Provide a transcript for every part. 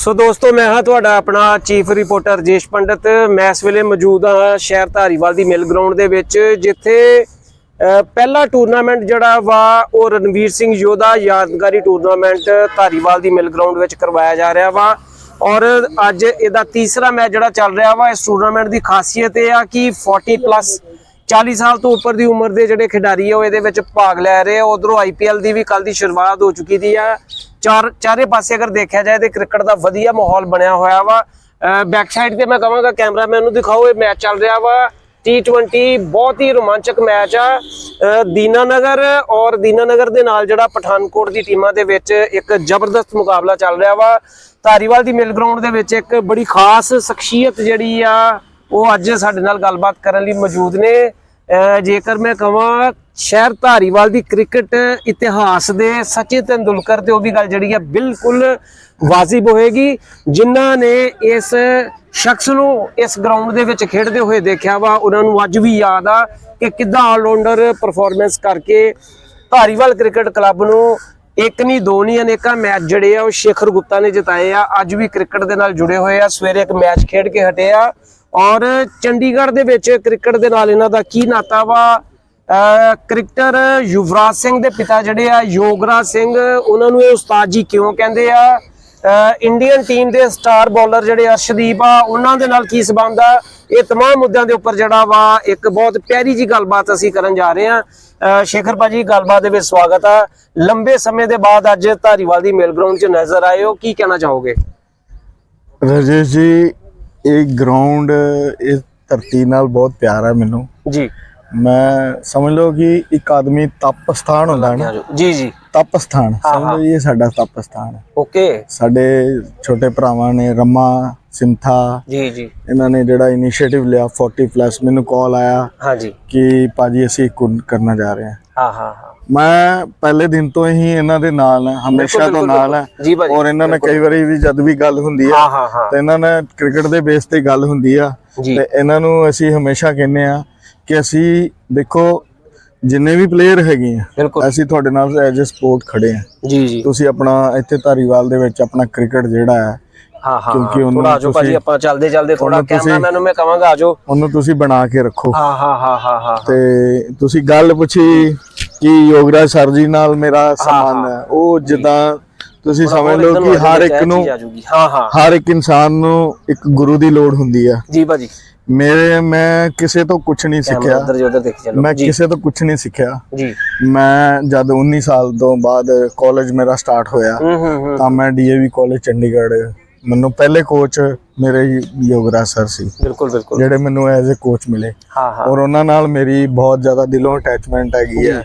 ਸੋ ਦੋਸਤੋ, ਮੈਂ ਹਾਂ ਤੁਹਾਡਾ ਆਪਣਾ ਚੀਫ ਰਿਪੋਰਟਰ ਰਜੇਸ਼ ਪੰਡਤ। ਮੈਂ ਇਸ ਵੇਲੇ ਮੌਜੂਦ ਹਾਂ ਸ਼ਹਿਰ ਧਾਰੀਵਾਲ ਦੀ ਮਿਲ ਗਰਾਊਂਡ ਦੇ ਵਿੱਚ, ਜਿੱਥੇ ਪਹਿਲਾ ਟੂਰਨਾਮੈਂਟ ਜਿਹੜਾ ਵਾ, ਉਹ ਰਣਵੀਰ ਸਿੰਘ ਯੋਧਾ ਯਾਦਗਾਰੀ ਟੂਰਨਾਮੈਂਟ ਧਾਰੀਵਾਲ ਦੀ ਮਿਲ ਗਰਾਊਂਡ ਵਿੱਚ ਕਰਵਾਇਆ ਜਾ ਰਿਹਾ ਵਾ। ਔਰ ਅੱਜ ਇਹਦਾ ਤੀਸਰਾ ਮੈਚ ਜਿਹੜਾ ਚੱਲ ਰਿਹਾ ਵਾ, ਇਸ ਟੂਰਨਾਮੈਂਟ ਦੀ ਖਾਸੀਅਤ ਇਹ ਆ ਕਿ 40 ਪਲੱਸ 40 ਸਾਲ ਤੋਂ ਉੱਪਰ ਦੀ ਉਮਰ ਦੇ ਜਿਹੜੇ ਖਿਡਾਰੀ ਆ, ਉਹ ਇਹਦੇ ਵਿੱਚ ਭਾਗ ਲੈ ਰਹੇ ਆ। ਉਧਰੋਂ ਆਈਪੀਐਲ ਦੀ ਵੀ ਕੱਲ ਦੀ ਸ਼ੁਰੂਆਤ ਹੋ ਚੁੱਕੀ ਦੀ ਆ। ਚਾਰ ਚਾਰੇ ਪਾਸੇ ਅਗਰ ਦੇਖਿਆ ਜਾਏ ਤੇ ਕ੍ਰਿਕਟ ਦਾ ਵਧੀਆ ਮਾਹੌਲ ਬਣਿਆ ਹੋਇਆ ਵਾ। ਬੈਕ ਸਾਈਡ ਤੇ ਮੈਂ ਕਹਾਂਗਾ ਕੈਮਰਾਮੈਨ ਨੂੰ ਦਿਖਾਓ ਇਹ ਮੈਚ ਚੱਲ ਰਿਹਾ ਵਾ। T20 ਬਹੁਤ ਹੀ ਰੋਮਾਂਚਕ ਮੈਚ ਆ। ਅ, ਦੀਨਾਨਗਰ ਔਰ ਦੀਨਾਨਗਰ ਦੇ ਨਾਲ ਜਿਹੜਾ ਪਠਾਨਕੋਟ ਦੀ ਟੀਮਾਂ ਦੇ ਵਿੱਚ ਇੱਕ ਜ਼ਬਰਦਸਤ ਮੁਕਾਬਲਾ ਚੱਲ ਰਿਹਾ ਵਾ। ਧਾਰੀਵਾਲ ਦੀ ਮਿਲ ਗਰਾਊਂਡ ਦੇ ਵਿੱਚ ਇੱਕ ਬੜੀ ਖਾਸ ਸ਼ਖਸੀਅਤ ਜਿਹੜੀ ਆ ਉਹ ਅੱਜ ਸਾਡੇ ਨਾਲ ਗੱਲਬਾਤ ਕਰਨ ਲਈ ਮੌਜੂਦ ਨੇ। ਜੇਕਰ ਮੈਂ ਕਹਾਂ ਸ਼ਹਿਰ ਧਾਰੀਵਾਲ ਦੀ ਕ੍ਰਿਕਟ ਇਤਿਹਾਸ ਦੇ ਸਚਿਨ ਤੈਂਦੁਲਕਰ ਤੇ ਉਹ ਵੀ ਗੱਲ ਜਿਹੜੀ ਹੈ ਬਿਲਕੁਲ ਵਾਜਿਬ ਹੋਏਗੀ। ਜਿਨ੍ਹਾਂ ਨੇ ਇਸ ਸ਼ਖਸ ਨੂੰ ਇਸ ਗਰਾਊਂਡ ਦੇ ਵਿੱਚ ਖੇਡਦੇ ਹੋਏ ਦੇਖਿਆ ਵਾ, ਉਹਨਾਂ ਨੂੰ ਅੱਜ ਵੀ ਯਾਦ ਆ ਕਿ ਕਿੱਦਾਂ ਆਲਰਾਊਂਡਰ ਪਰਫਾਰਮੈਂਸ ਕਰਕੇ ਧਾਰੀਵਾਲ ਕ੍ਰਿਕਟ ਕਲੱਬ ਨੂੰ ਇੱਕ ਨਹੀਂ ਦੋ ਨਹੀਂ ਅਨੇਕਾਂ ਮੈਚ ਜਿਹੜੇ ਆ ਉਹ ਸ਼ੇਖਰ ਗੁਪਤਾ ਨੇ ਜਿਤਾਏ ਆ। ਅੱਜ ਵੀ ਕ੍ਰਿਕਟ ਦੇ ਨਾਲ ਜੁੜੇ ਹੋਏ ਆ। ਸਵੇਰੇ ਇੱਕ ਮੈਚ ਖੇਡ ਕੇ ਹਟੇ ਆ। ਔਰ ਚੰਡੀਗੜ੍ਹ ਦੇ ਵਿੱਚ ਕ੍ਰਿਕਟ ਦੇ ਨਾਲ ਇਹਨਾਂ ਦਾ ਕੀ ਨਾਤਾ ਵਾ ਅਹ ਕ੍ਰਿਕਟਰ ਯੁਵਰਾਜ ਸਿੰਘ ਦੇ ਪਿਤਾ ਜਿਹੜੇ ਆ ਯੋਗਰਾਜ ਸਿੰਘ ਉਹਨਾਂ ਨੂੰ ਇਹ ਉਸਤਾਦ ਜੀ ਕਿਉਂ ਕਹਿੰਦੇ ਆ ਅਹ ਇੰਡੀਅਨ ਟੀਮ ਦੇ ਸਟਾਰ ਬੌਲਰ ਜਿਹੜੇ ਅਰਸ਼ਦੀਪ ਆ ਉਹਨਾਂ ਦੇ ਨਾਲ ਕੀ ਸਬੰਧ ਆ ਇਹ तमाम ਮੁੱਦਿਆਂ ਦੇ ਉੱਪਰ ਜਿਹੜਾ ਵਾ ਇੱਕ ਬਹੁਤ ਪਿਆਰੀ ਜੀ ਗੱਲਬਾਤ ਅਸੀਂ ਕਰਨ ਜਾ ਰਹੇ ਆ ਅਹ ਸ਼ੇਖਰ ਭਾਜੀ ਗੱਲਬਾਤ ਦੇ ਵਿੱਚ ਸਵਾਗਤ ਆ ਲੰਬੇ ਸਮੇਂ ਦੇ ਬਾਅਦ ਅੱਜ ਧਾਰੀਵਾਲ ਦੀ ਮੇਲ ਗਰਾਊਂਡ 'ਚ ਨਜ਼ਰ ਆਏ ਹੋ ਕੀ ਕਹਿਣਾ ਚਾਹੋਗੇ ਰਜੇਸ਼ ਜੀ ਇਹ ਗਰਾਊਂਡ ਇਸ ਧਰਤੀ ਨਾਲ ਬਹੁਤ ਪਿਆਰ ਹੈ ਮੈਨੂੰ। ਜੀ। ਮੈਂ ਸਮਝ ਲਓ ਕਿ ਇੱਕ ਆਦਮੀ ਤਪ ਸਥਾਨ ਹੁੰਦਾ ਹੈ ਨਾ। ਜੀ ਜੀ। ਤਪ ਸਥਾਨ। ਹਾਂ, ਸਮਝ ਲਓ ਇਹ ਸਾਡਾ ਤਪ ਸਥਾਨ ਹੈ। ਓਕੇ। ਸਾਡੇ ਛੋਟੇ ਭਰਾਵਾਂ ਨੇ ਰਮਾ ਸਿੰਥਾ ਜੀ ਜੀ। ਇਹਨਾਂ ਨੇ ਜਿਹੜਾ ਇਨੀਸ਼ੀਏਟਿਵ ਲਿਆ 40 ਪਲੱਸ ਮੈਨੂੰ ਕਾਲ ਆਇਆ ਹਾਂਜੀ। ਕਿ ਪਾਜੀ ਅਸੀਂ ਕੁਨ ਕਰਨਾ ਜਾ ਰਹੇ ਹਾਂ। ਹਾਂ ਹਾਂ ਹਾਂ। ਮੈਂ ਪਹਿਲੇ ਦਿਨ ਤੋਂ ਹੀ ਇਹਨਾਂ ਦੇ ਨਾਲ ਹਾਂ ਹਮੇਸ਼ਾ ਤੋਂ ਨਾਲ ਹੈ। ਔਰ ਇਹਨਾਂ ਨੇ ਕਈ ਵਾਰੀ ਵੀ ਜਦ ਵੀ ਗੱਲ ਹੁੰਦੀ ਹਾਂ ਤੇ ਇਹਨਾਂ ਨੇ ਕ੍ਰਿਕਟ ਦੇ ਬੇਸ ਤੇ ਗੱਲ ਹੁੰਦੀ ਆ। ਤੇ ਇਹਨਾਂ ਨੂੰ ਅਸੀਂ ਹਮੇਸ਼ਾ ਕਹਿੰਦੇ ਆ ਕਿ ਅਸੀਂ ਦੇਖੋ ਜਿੰਨੇ ਵੀ ਪਲੇਅਰ ਹੈਗੇ ਆ ਅਸੀਂ ਤੁਹਾਡੇ ਨਾਲ ਐਜ਼ ਅ ਸਪੋਰਟ ਖੜੇ ਆ। ਜੀ ਜੀ। ਤੁਸੀਂ ਆਪਣਾ ਇੱਥੇ ਧਾਰੀਵਾਲ ਦੇ ਵਿੱਚ ਆਪਣਾ ਕ੍ਰਿਕਟ ਜਿਹੜਾ ਹੈ ਹਾਂ ਹਾਂ ਕਿਉਂਕਿ ਉਹਨੂੰ ਥੋੜਾ ਆਜੋ ਭਾਜੀ ਆਪਾਂ ਚੱਲਦੇ ਚੱਲਦੇ ਥੋੜਾ ਕੈਮਰਾਮੈਨ ਨੂੰ ਮੈਂ ਕਹਾਂਗਾ ਆਜੋ। ਉਹਨੂੰ ਤੁਸੀਂ ਬਣਾ ਕੇ ਰੱਖੋ। ਹਾਂ ਹਾਂ ਹਾਂ ਹਾਂ। ਤੇ ਤੁਸੀਂ ਗੱਲ ਪੁੱਛੀ ਕਿ ਯੋਗਰਾਜ ਸਰ ਜੀ ਨਾਲ ਮੇਰਾ ਸੰਬੰਧ ਹੈ। ਉਹ ਜਿੱਦਾਂ ਤੁਸੀਂ ਸਮਝ ਲਓ ਕਿ ਹਰ ਇੱਕ ਨੂੰ ਹਾਂ ਹਾਂ। ਹਰ ਇੱਕ ਇਨਸਾਨ ਨੂੰ ਇੱਕ ਗੁਰੂ ਦੀ ਲੋੜ ਹੁੰਦੀ ਆ। ਜੀ ਭਾਜੀ। ਮੇਰੇ ਮੈਂ ਕਿਸੇ ਤੋਂ ਕੁਝ ਨਹੀਂ ਸਿੱਖਿਆ। ਮੈਂ ਕਿਸੇ ਤੋਂ ਕੁਝ ਨਹੀਂ ਸਿੱਖਿਆ। ਜੀ। ਮੈਂ ਜਦ 19 ਸਾਲ ਤੋਂ ਬਾਅਦ ਕਾਲਜ ਮੇਰਾ ਸਟਾਰਟ ਹੋਇਆ ਤਾਂ ਮੈਂ ਡੀਏਵੀ ਕਾਲਜ ਚੰਡੀਗੜ੍ਹ ਮੈਨੂੰ ਪਹਿਲੇ ਕੋਚ ਮੇਰੇ ਯੋਗਰਾਜ ਸਰ ਸੀ। ਬਿਲਕੁਲ ਬਿਲਕੁਲ। ਜਿਹੜੇ ਮੈਨੂੰ ਐਜ਼ ਅ ਕੋਚ ਮਿਲੇ। ਹਾਂ ਹਾਂ। ਔਰ ਉਹਨਾਂ ਨਾਲ ਮੇਰੀ ਬਹੁਤ ਜ਼ਿਆਦਾ ਦਿਲੋਂ ਅਟੈਚਮੈਂਟ ਹੈਗੀ ਹੈ।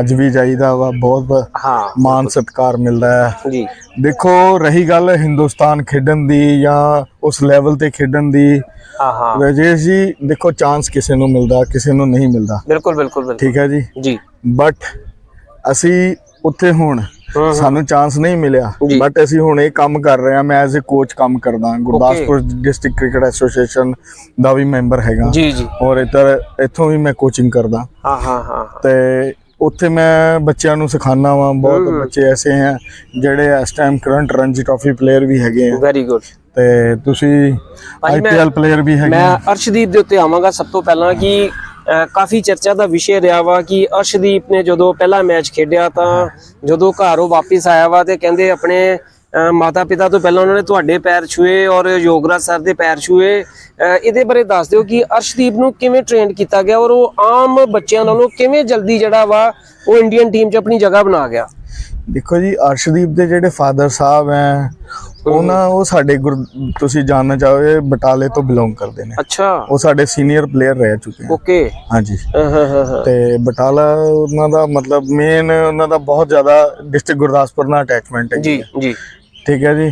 ਅੱਜ ਵੀ ਜਾਈਦਾ ਵਾ ਬਹੁਤ ਹਾਂ ਮਾਨ ਸਤਿਕਾਰ ਮਿਲਦਾ ਹੈ। ਜੀ। ਦੇਖੋ ਰਹੀ ਗੱਲ ਹਿੰਦੁਸਤਾਨ ਖੇਡਣ ਦੀ ਜਾਂ ਉਸ ਲੈਵਲ ਤੇ ਖੇਡਣ ਦੀ ਹਾਂ ਹਾਂ। ਰਜੇਸ਼ ਜੀ ਦੇਖੋ ਚਾਂਸ ਕਿਸੇ ਨੂੰ ਮਿਲਦਾ ਕਿਸੇ ਨੂੰ ਨਹੀਂ ਮਿਲਦਾ। ਬਿਲਕੁਲ ਬਿਲਕੁਲ ਠੀਕ ਹੈ ਜੀ? ਜੀ। ਬਟ ਅਸੀਂ ਉੱਥੇ ਹੁਣ ਸਾਨੂੰ ਚਾਂਸ ਨਹੀਂ ਮਿਲਿਆ। ਬਟ ਅਸੀਂ ਹੁਣ ਇਹ ਕੰਮ ਕਰ ਰਹੇ ਹਾਂ ਮੈਂ ਐਜ਼ ਅ ਕੋਚ ਕੰਮ ਕਰਦਾ ਗੁਰਦਾਸਪੁਰ ਡਿਸਟ੍ਰਿਕਟ ਕ੍ਰਿਕਟ ਐਸੋਸੀਏਸ਼ਨ ਦਾ ਵੀ ਮੈਂਬਰ ਹੈਗਾ। ਜੀ ਜੀ। ਔਰ ਇੱਧਰ ਇੱਥੋਂ ਵੀ ਮੈਂ ਕੋਚਿੰਗ ਕਰਦਾ। ਹਾਂ ਹਾਂ ਹਾਂ ਤੇ ਉੱਥੇ ਮੈਂ ਬੱਚਿਆਂ ਨੂੰ ਸਿਖਾਉਂਦਾ ਵਾਂ। ਬਹੁਤ ਬੱਚੇ ਐਸੇ ਹੈ ਜਿਹੜੇ ਇਸ time current Ranji trophy player ਵੀ ਹੈਗੇ ਆ। ਵੈਰੀ ਗੁੱਡ ਤੇ ਤੁਸੀਂ ਆਈਪੀਐਲ ਪਲੇਅਰ ਵੀ ਹੈਗੇ ਮੈਂ ਆ। ਅਰਸ਼ਦੀਪ ਦੇ ਉੱਤੇ ਆਵਾਂਗਾ ਸਭ ਤੋਂ ਪਹਿਲਾਂ ਕਿ ਕਾਫੀ ਚਰਚਾ ਦਾ ਵਿਸ਼ੇ ਰਿਹਾ ਵਾ ਕਿ ਅਰਸ਼ਦੀਪ ਨੇ ਜਦੋਂ ਪਹਿਲਾ ਮੈਚ ਖੇਡਿਆ ਤਾਂ ਜਦੋਂ ਘਰ ਉਹ ਵਾਪਸ ਆਇਆ ਵਾ ਤੇ ਕਹਿੰਦੇ ਆਪਣੇ ਮਾਤਾ ਪਿਤਾ ਤੋਂ ਪਹਿਲਾਂ ਉਹਨਾਂ ਨੇ ਤੁਹਾਡੇ ਪੈਰ ਛੂਏ ਔਰ ਯੋਗਰਾਜ ਸਰ ਦੇ ਪੈਰ ਛੂਏ। ਇਹਦੇ ਬਾਰੇ ਦੱਸ ਦਿਓ ਕਿ ਅਰਸ਼ਦੀਪ ਨੂੰ ਕਿਵੇਂ ਟ੍ਰੇਨ ਕੀਤਾ ਗਿਆ ਔਰ ਉਹ ਆਮ ਬੱਚਿਆਂ ਨਾਲੋਂ ਕਿਵੇਂ ਜਲਦੀ ਜਿਹੜਾ ਵਾ ਉਹ ਇੰਡੀਅਨ ਟੀਮ 'ਚ ਆਪਣੀ ਜਗ੍ਹਾ ਬਣਾ ਗਿਆ? ਦੇਖੋ ਜੀ, ਅਰਸ਼ਦੀਪ ਦੇ ਜਿਹੜੇ ਫਾਦਰ ਸਾਹਿਬ ਹੈ ਉਹਨਾਂ ਉਹ ਸਾਡੇ ਗੁਰ- ਤੁਸੀਂ ਜਾਣਨਾ ਚਾਹੋਗੇ ਬਟਾਲੇ ਤੋਂ ਬਿਲੋਂਗ ਕਰਦੇ ਨੇ। ਅੱਛਾ। ਉਹ ਸਾਡੇ ਸੀਨੀਅਰ ਪਲੇਅਰ ਰਹਿ ਚੁੱਕੇ ਹਨ ਓਕੇ। ਹਾਂਜੀ। ਤੇ ਬਟਾਲਾ ਉਹਨਾਂ ਦਾ ਮਤਲਬ ਮੇਨ ਉਹਨਾਂ ਦਾ ਬਹੁਤ ਜ਼ਿਆਦਾ ਡਿਸਟ੍ਰਿਕਟ ਗੁਰਦਾਸਪੁਰ ਨਾਲ ਅਟੈਚਮੈਂਟ ਹੈ ਜੀ ਜੀ। ਠੀਕ ਹੈ ਜੀ।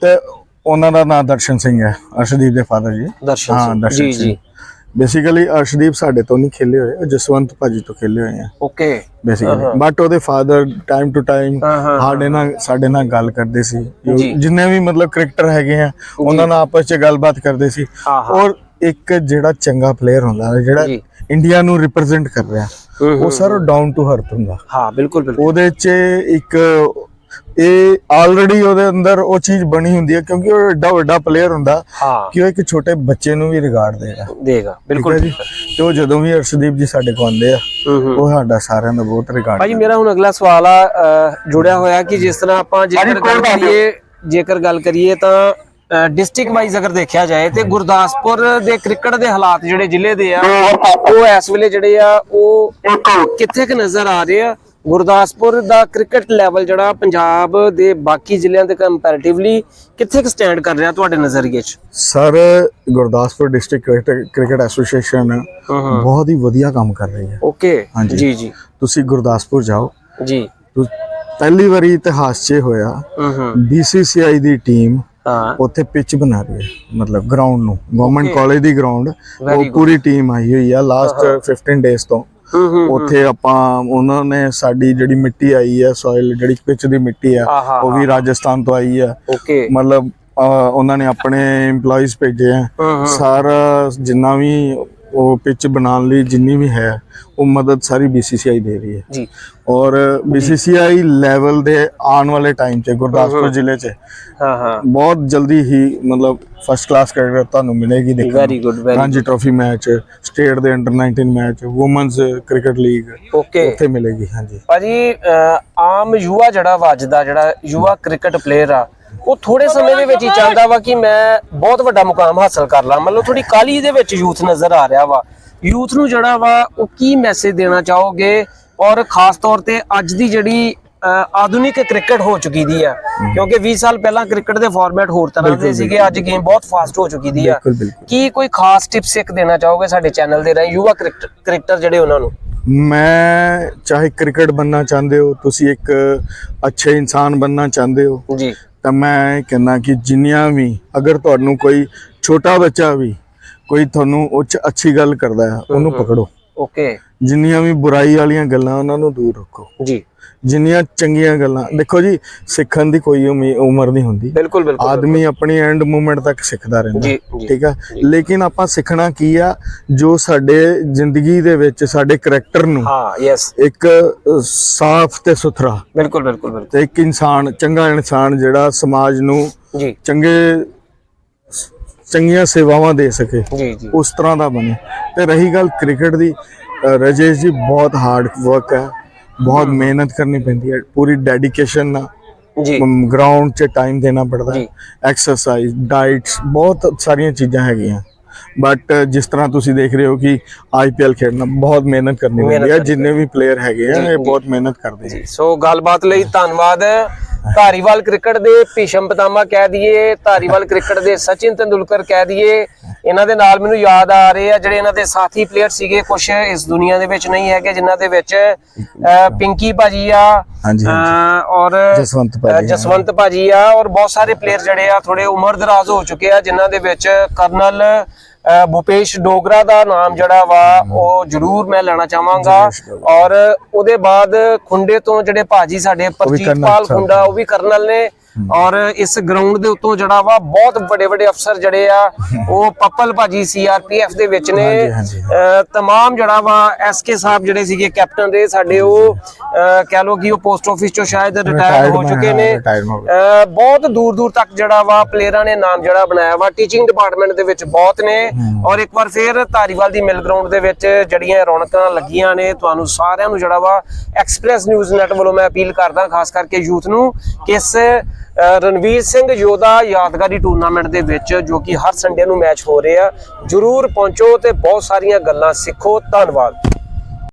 ਤੇ ਉਹਨਾਂ ਦਾ ਨਾਮ ਦਰਸ਼ਨ ਸਿੰਘ ਹੈ ਅਰਸ਼ਦੀਪ ਦੇ ਫਾਦਰ ਜੀ। ਦਰਸ਼ਨ ਹਾਂ ਸਿੰਘ। ਦਰਸ਼ਨ ਜੀ ਜੀ। ਬੇਸਿਕਲੀ ਅਰਸ਼ਦੀਪ ਸਾਡੇ ਤੋਂ ਨਹੀਂ ਖੇਲੇ ਹੋਏ ਉਹ ਜਸਵੰਤ ਭਾਜੀ ਤੋਂ ਖੇਲੇ ਹੋਏ ਆ। ਓਕੇ ਬੇਸਿਕਲੀ ਬਟ ਉਹਦੇ ਫਾਦਰ ਟਾਈਮ ਟੂ ਟਾਈਮ ਸਾਡੇ ਨਾਲ ਸਾਡੇ ਨਾਲ ਗੱਲ ਕਰਦੇ ਸੀ। ਜਿੰਨੇ ਵੀ ਮਤਲਬ ਕ੍ਰਿਕਟਰ ਹੈਗੇ ਆ ਉਹਨਾਂ ਨਾਲ ਆਪਸ 'ਚ ਗੱਲਬਾਤ ਕਰਦੇ ਸੀ। ਔਰ ਇੱਕ ਜਿਹੜਾ ਚੰਗਾ ਪਲੇਅਰ ਹੁੰਦਾ ਜਿਹੜਾ। ਇੰਡੀਆ ਨੂੰ ਰਿਪਰੈਜ਼ੈਂਟ ਕਰ ਰਿਹਾ ਉਹ ਸਰ ਡਾਊਨ ਟੂ ਹਰਥ ਹੁੰਦਾ। ਹਾਂ ਬਿਲਕੁਲ ਬਿਲਕੁਲ। ਉਹਦੇ 'ਚ ਇੱਕ ਇਹ ਆਲਰੇਡੀ ਉਹਦੇ ਅੰਦਰ ਉਹ ਚੀਜ਼ ਬਣੀ ਹੁੰਦੀ ਹੈ ਕਿਉਂਕਿ ਉਹ ਏਡਾ ਵੱਡਾ ਪਲੇਅਰ ਹੁੰਦਾ ਹਾਂ। ਕਿ ਉਹ ਇੱਕ ਛੋਟੇ ਬੱਚੇ ਨੂੰ ਵੀ ਰਿਗਾਰਡ ਦੇਗਾ। ਦੇਗਾ ਬਿਲਕੁਲ ਜੀ? ਤੇ ਉਹ ਜਦੋਂ ਵੀ ਅਰਸ਼ਦੀਪ ਜੀ ਸਾਡੇ ਕੋਲ ਆਉਂਦੇ ਆ ਉਹ ਸਾਡਾ ਸਾਰਿਆਂ ਦਾ ਬਹੁਤ ਰਿਗਾਰਡ ਭਾਜੀ ਮੇਰਾ ਹੁਣ ਅਗਲਾ ਸਵਾਲ ਆ ਜੁੜਿਆ ਹੋਇਆ ਕਿ ਜਿਸ ਤਰ੍ਹਾਂ ਆਪਾਂ ਜੇਕਰ ਗੱਲ ਕਰੀਏ ਜੇਕਰ ਗੱਲ ਕਰੀਏ ਤਾਂ ਡਿਸਟ੍ਰਿਕਟ ਵਾਈਜ਼ ਅਗਰ ਦੇਖਿਆ ਜਾਏ ਤੇ ਗੁਰਦਾਸਪੁਰ ਦੇ ਕ੍ਰਿਕਟ ਦੇ ਹਾਲਾਤ ਜਿਹੜੇ ਜ਼ਿਲ੍ਹੇ ਦੇ ਆ ਉਹ ਇਸ ਵੇਲੇ ਜਿਹੜੇ ਆ ਉਹ ਕਿੱਥੇ ਕੁ ਨਜ਼ਰ ਆ ਰਹੇ ਆ? ਗੁਰਦਾਸਪੁਰ ਦਾ ਕ੍ਰਿਕਟ ਲੈਵਲ ਜਿਹੜਾ ਪੰਜਾਬ ਦੇ ਬਾਕੀ ਜ਼ਿਲ੍ਹਿਆਂ ਦੇ ਕੰਪੈਰੀਟਿਵਲੀ ਕਿੱਥੇ ਕੁ ਸਟੈਂਡ ਕਰ ਰਿਹਾ ਤੁਹਾਡੇ ਨਜ਼ਰੀਏ 'ਚ sir Gurdaspur district cricket association ਬਹੁਤ ਹੀ ਵਧੀਆ ਕੰਮ ਕਰ ਰਹੀ ਹੈ। ਓਕੇ। ਜੀ ਜੀ। ਤੁਸੀਂ ਗੁਰਦਾਸਪੁਰ ਜਾਓ। ਜੀ। ਪਹਿਲੀ ਵਾਰੀ ਇਤਿਹਾਸ 'ਚ ਹੋਇਆ। BCCI ਦੀ ਟੀਮ ਉੱਥੇ ਪਿਚ ਬਣਾ ਰਹੀ ਹੈ ਮਤਲਬ ਗਰਾਊਂਡ ਨੂੰ। ਗਵਰਨਮੈਂਟ. ਕਾਲਜ ਦੀ ਗਰਾਊਂਡ ਉਹ. ਪੂਰੀ ਟੀਮ ਆਈ ਹੋਈ ਆ ਲਾਸਟ 15 ਡੇਜ਼ ਤੋਂ। ਉੱਥੇ ਆਪਾਂ ਉਹਨਾਂ ਨੇ ਸਾਡੀ ਜਿਹੜੀ ਮਿੱਟੀ ਆਈ ਹੈ ਸੋਇਲ ਜਿਹੜੀ ਪਿਚ ਦੀ ਮਿੱਟੀ ਆ ਉਹ ਵੀ ਰਾਜਸਥਾਨ ਤੋਂ ਆਈ ਆ। ਮਤਲਬ ਉਹਨਾਂ ਨੇ ਆਪਣੇ EMPLOYEES ਭੇਜੇ ਆ। ਸਾਰਾ ਜਿੰਨਾ ਵੀ ਉਹ ਪਿਚ ਬਣਾਉਣ ਲਈ ਜਿੰਨੀ ਵੀ ਹੈ ਉਹ ਮਦਦ ਸਾਰੀ BCCI ਦੇ ਰਹੀ ਹੈ। ਜੀ। ਔਰ BCCI ਲੈਵਲ ਦੇ ਆਉਣ ਵਾਲੇ ਟਾਈਮ 'ਚ ਗੁਰਦਾਸਪੁਰ ਜ਼ਿਲ੍ਹੇ 'ਚ ਹਾਂ ਹਾਂ। ਬਹੁਤ ਜਲਦੀ ਹੀ ਮਤਲਬ ਫਸਟ ਕਲਾਸ ਕ੍ਰਿਕਟ ਤੁਹਾਨੂੰ ਮਿਲੇਗੀ ਦੇਖਣ very good very Ranji trophy match state ਦੇ under 19 match women's cricket league okay ਉੱਥੇ ਮਿਲੇਗੀ ਹਾਂਜੀ। ਭਾਜੀ ਆਮ ਯੁਵਾ ਜਿਹੜਾ ਵਾ ਅੱਜ ਦਾ ਜਿਹੜਾ ਯੁਵਾ ਕ੍ਰਿਕਟ ਪਲੇਅਰ ਆ ਉਹ ਥੋੜੇ ਸਮੇਂ ਦੇ ਵਿੱਚ ਹੀ ਚਾਹੁੰਦਾ ਵਾ ਕਿ ਮੈਂ ਬਹੁਤ ਵੱਡਾ ਮੁਕਾਮ ਹਾਸਲ ਕਰ ਲਾਂ। ਮਤਲਬ ਥੋੜੀ ਕਾਲੀ ਦੇ ਵਿੱਚ ਯੂਥ ਨਜ਼ਰ ਆ ਰਿਹਾ ਵਾ। ਯੂਥ ਨੂੰ ਜਿਹੜਾ ਵਾ ਉਹ ਕੀ ਮੈਸੇਜ ਦੇਣਾ ਚਾਹੋਗੇ? ਔਰ ਖਾਸ ਤੌਰ ਤੇ ਅੱਜ ਦੀ ਜਿਹੜੀ ਆਧੁਨਿਕ ਕ੍ਰਿਕਟ ਹੋ ਚੁੱਕੀ ਦੀ ਆ। ਕਿਉਂਕਿ 20 ਸਾਲ ਪਹਿਲਾਂ ਕ੍ਰਿਕਟ ਦੇ ਫਾਰਮੈਟ ਹੋਰ ਤਰ੍ਹਾਂ ਦੇ ਸੀਗੇ ਅੱਜ ਗੇਮ ਬਹੁਤ ਫਾਸਟ ਹੋ ਚੁੱਕੀ ਦੀ ਆ। ਕੀ ਕੋਈ ਖਾਸ ਟਿਪਸ ਇੱਕ ਦੇਣਾ ਚਾਹੋਗੇ ਸਾਡੇ ਚੈਨਲ ਦੇ ਰਾਹੀਂ? ਯੁਵਾ ਕ੍ਰਿਕਟ ਕ੍ਰਿਕਟਰ ਜਿਹੜੇ ਉਹਨਾਂ ਨੂੰ। ਮੈਂ ਚਾਹੇ ਕ੍ਰਿਕਟ ਬੰਨਾ ਚਾਹੁੰਦੇ ਹੋ ਤੁਸੀਂ ਇੱਕ ਅੱਛੇ ਇਨਸਾਨ ਬੰਨਾ ਚਾਹੁੰਦੇ ਹੋ। ਜੀ। ਤਾਂ ਮੈਂ ਇਹ ਕਹਿੰਦਾ ਕਿ ਜਿੰਨੀਆਂ ਵੀ ਅਗਰ ਤੁਹਾਨੂੰ ਕੋਈ ਛੋਟਾ ਬੱਚਾ ਵੀ ਕੋਈ ਤੁਹਾਨੂੰ ਉੱਚ ਅੱਛੀ ਗੱਲ ਕਰਦਾ ਹੈ ਉਹਨੂੰ ਪਕੜੋ। ਓਕੇ ਜਿੰਨੀਆਂ ਵੀ ਬੁਰਾਈ ਵਾਲੀਆਂ ਗੱਲਾਂ ਉਹਨਾਂ ਨੂੰ ਦੂਰ ਰੱਖੋ। ਜੀ। ਜਿੰਨੀਆਂ ਚੰਗੀਆਂ ਗੱਲਾਂ ਦੇਖੋ ਜੀ ਸਿੱਖਣ ਦੀ ਕੋਈ ਉਮੀ- ਉਮਰ ਨਹੀਂ ਹੁੰਦੀ। ਬਿਲਕੁਲ ਬਿਲਕੁਲ ਆਦਮੀ ਆਪਣੀ ਐਂਡ ਮੂਮੈਂਟ ਤੱਕ ਸਿੱਖਦਾ ਰਹਿੰਦਾ। ਠੀਕ ਆ? ਲੇਕਿਨ ਆਪਾਂ ਸਿੱਖਣਾ ਕੀ ਆ? ਜੋ ਸਾਡੇ ਜ਼ਿੰਦਗੀ ਦੇ ਵਿੱਚ ਸਾਡੇ ਕਰੈਕਟਰ ਨੂੰ ਹਾਂ ਯੈਸ ਇੱਕ ਸਾਫ਼ ਤੇ ਸੁਥਰਾ ਬਿਲਕੁਲ ਬਿਲਕੁਲ ਬਿਲਕੁਲ। ਤੇ ਇੱਕ ਇਨਸਾਨ ਚੰਗਾ ਇਨਸਾਨ ਜਿਹੜਾ ਸਮਾਜ ਨੂੰ ਜੀ। ਚੰਗੇ ਚੰਗੀਆਂ ਸੇਵਾਵਾਂ ਦੇ ਸਕੇ ਉਸ ਤਰ੍ਹਾਂ ਦਾ ਬਣੇ। ਤੇ ਰਹੀ ਗੱਲ ਕ੍ਰਿਕਟ ਦੀ ਰਾਜੇਸ਼ ਜੀ ਬਹੁਤ ਹਾਰਡ ਵਰਕ ਹੈ। ਬਹੁਤ ਮਿਹਨਤ ਕਰਨੀ ਪੈਂਦੀ ਹੈ। ਪੂਰੀ ਡੈਡੀਕੇਸ਼ਨ ਨਾਲ ਜੀ। ਗਰਾਊਂਡ 'ਚ ਟਾਈਮ ਦੇਣਾ ਪੜਦਾ ਹੈ। ਐਕਸਰਸਾਈਜ਼ ਡਾਈਟਸ ਬਹੁਤ ਸਾਰੀਆਂ ਚੀਜ਼ਾਂ ਹੈਗੀਆਂ। ਬਟ ਜਿਸ ਤਰ੍ਹਾਂ ਤੁਸੀਂ ਦੇਖ ਰਹੇ ਹੋ ਕਿ ਆਈਪੀਐਲ ਖੇਡਣਾ ਬਹੁਤ ਮਿਹਨਤ ਕਰਨੀ ਪੈਂਦੀ ਹੈ। ਜਿੰਨੇ ਵੀ ਪਲੇਅਰ ਹੈਗੇ ਆ ਇਹ। ਬਹੁਤ ਮਿਹਨਤ ਕਰਦੇ ਜੀ। ਸੋ ਗੱਲਬਾਤ ਲਈ ਧੰਨਵਾਦ। ਧਾਰੀਵਾਲ ਕ੍ਰਿਕਟ ਦੇ ਭੀਸ਼ਮ ਪਤਾਮਾ ਕਹਿ ਦਈਏ ਧਾਰੀਵਾਲ ਕ੍ਰਿਕਟ ਦੇ ਸਚਿਨ ਤੰਦੁਲਕਰ ਕਹਿ ਦਈਏ ਇਹਨਾਂ ਦੇ ਨਾਲ ਮੈਨੂੰ ਯਾਦ ਆ ਰਹੇ ਆ ਜਿਹੜੇ ਇਹਨਾਂ ਦੇ ਸਾਥੀ ਪਲੇਅਰ ਸੀਗੇ ਕੁਝ ਇਸ ਦੁਨੀਆ ਦੇ ਵਿੱਚ ਨਹੀਂ ਹੈਗੇ ਜਿਨ੍ਹਾਂ ਦੇ ਵਿੱਚ ਪਿੰਕੀ ਭਾਜੀ ਆ ਔਰ ਜਸਵੰਤ ਭਾਜੀ ਜਸਵੰਤ ਭਾਜੀ ਆ ਔਰ ਬਹੁਤ ਸਾਰੇ ਪਲੇਅਰ ਜਿਹੜੇ ਆ ਥੋੜੇ ਉਮਰ ਦਰਾਜ਼ ਹੋ ਚੁੱਕੇ ਆ ਜਿਨ੍ਹਾਂ ਦੇ ਵਿੱਚ ਕਰਨਲ ਭੁਪੇਸ਼ ਡੋਗਰਾ ਦਾ ਨਾਮ ਜਿਹੜਾ ਵਾ ਉਹ ਜ਼ਰੂਰ ਮੈਂ ਲੈਣਾ ਚਾਹਾਂਗਾ। ਔਰ ਉਹਦੇ ਬਾਅਦ ਖੁੰਡੇ ਤੋਂ ਜਿਹੜੇ ਭਾਜੀ ਸਾਡੇ ਸਾਹਿਬ ਖੁੰਡਾ ਉਹ ਵੀ ਕਰਨਲ ਨੇ। ਔਰ ਇਸ ਗਰਾਊਂਡ ਦੇ ਉੱਤੋਂ ਜਿਹੜਾ ਵਾ ਬਹੁਤ ਵੱਡੇ ਵੱਡੇ ਅਫਸਰ ਜਿਹੜੇ ਆ ਉਹ ਪੱਪਲ ਭਾਜੀ ਸੀਆਰਪੀਐਫ ਦੇ ਵਿੱਚ ਨੇ। ਤਮਾਮ ਜਿਹੜਾ ਵਾ ਐਸਕੇ ਸਾਹਿਬ ਜਿਹੜੇ ਸੀਗੇ ਕੈਪਟਨ ਦੇ ਸਾਡੇ ਉਹ ਕਹਿ ਲੋ ਕਿ ਉਹ ਪੋਸਟ ਆਫਿਸ ਚੋਂ ਸ਼ਾਇਦ ਰਿਟਾਇਰ ਹੋ ਚੁੱਕੇ ਨੇ। ਬਹੁਤ ਦੂਰ ਦੂਰ ਤੱਕ ਜਿਹੜਾ ਵਾ ਪਲੇਅਰਾਂ ਨੇ ਨਾਮ ਜਿਹੜਾ ਬਣਾਇਆ ਵਾ ਟੀਚਿੰਗ ਡਿਪਾਰਟਮੈਂਟ ਦੇ ਵਿੱਚ ਬਹੁਤ ਨੇ। ਔਰ ਇੱਕ ਵਾਰ ਫੇਰ ਧਾਰੀਵਾਲ ਦੀ ਮਿਲ ਗਰਾਊਂਡ ਦੇ ਵਿੱਚ ਜੜੀਆਂ ਰੌਣਕਾਂ ਲੱਗੀਆਂ ਨੇ ਤੁਹਾਨੂੰ ਸਾਰਿਆਂ ਨੂੰ ਜਿਹੜਾ ਵਾ ਐਕਸਪ੍ਰੈਸ ਨਿਊਜ਼ ਨੈਟ ਵੱਲੋਂ ਮੈਂ ਅਪੀਲ ਕਰਦਾ ਖਾਸ ਕਰਕੇ ਯੂਥ ਨੂੰ ਕਿ ਇਸ ਰਣਵੀਰ ਸਿੰਘ ਯੋਧਾ ਯਾਦਗਾਰੀ ਟੂਰਨਾਮੈਂਟ ਦੇ ਵਿੱਚ ਜੋ ਕਿ ਹਰ ਸੰਡੇ ਨੂੰ ਮੈਚ ਹੋ ਰਹੇ ਆ। ਜਰੂਰ ਪਹੁੰਚੋ ਤੇ ਬਹੁਤ ਸਾਰੀਆਂ ਗੱਲਾਂ ਸਿੱਖੋ। ਧੰਨਵਾਦ।